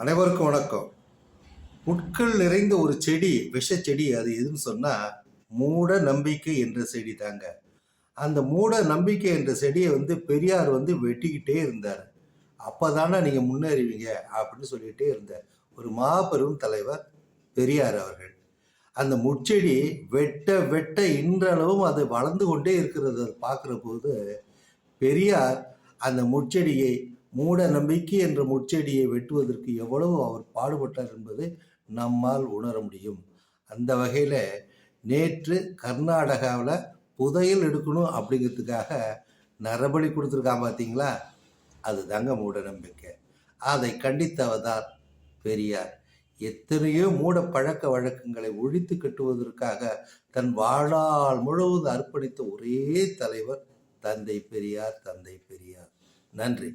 அனைவருக்கும் வணக்கம். புட்கள் நிறைந்த ஒரு செடி விஷ செடி அது எதுன்னு சொன்னால் மூட நம்பிக்கை என்ற செடி தாங்க. அந்த மூட நம்பிக்கை என்ற செடியை வந்து பெரியார் வந்து வெட்டிக்கிட்டே இருந்தார். அப்போ தானே நீங்கள் முன்னேறுவீங்க அப்படின்னு சொல்லிகிட்டே இருந்தார். ஒரு மாபெரும் தலைவர் பெரியார் அவர்கள். அந்த முட்செடி வெட்ட வெட்ட இன்றளவும் அது வளர்ந்து கொண்டே இருக்கிறத. பார்க்குற போது பெரியார் அந்த முட்செடியை மூட நம்பிக்கை என்ற முட்செடியை வெட்டுவதற்கு எவ்வளவு அவர் பாடுபட்டார் என்பது நம்மால் உணர முடியும். அந்த வகையில் நேற்று கர்நாடகாவில் புதையல் எடுக்கணும் அப்படிங்கிறதுக்காக நரபலி கொடுத்துருக்கான் பார்த்தீங்களா அது தாங்க மூட நம்பிக்கை அதை கண்டித்தவதார் பெரியார். எத்தனையோ மூட பழக்க வழக்கங்களை ஒழித்து கட்டுவதற்காக தன் வாழால் முழுவதும் அர்ப்பணித்த ஒரே தலைவர் தந்தை பெரியார் தந்தை பெரியார். நன்றி.